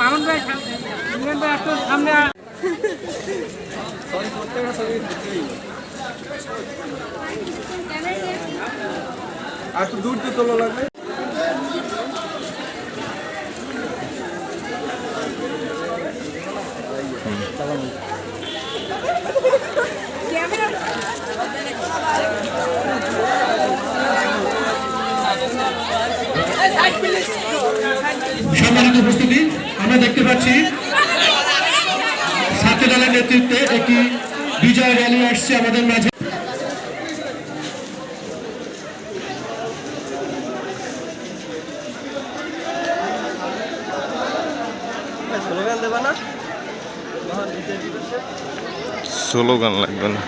মামুন ভাই ইমরান ভাই একটু সামনে একটু দূর দিয়ে তোলা লাগবে সম্মানিত উপস্থিতি আমরা দেখতে পাচ্ছি ছাত্র দলের নেতৃত্বে একটি বিজয় র্যালি আসছে আমাদের মাঝে। স্লোগান স্লোগান লাগবে না।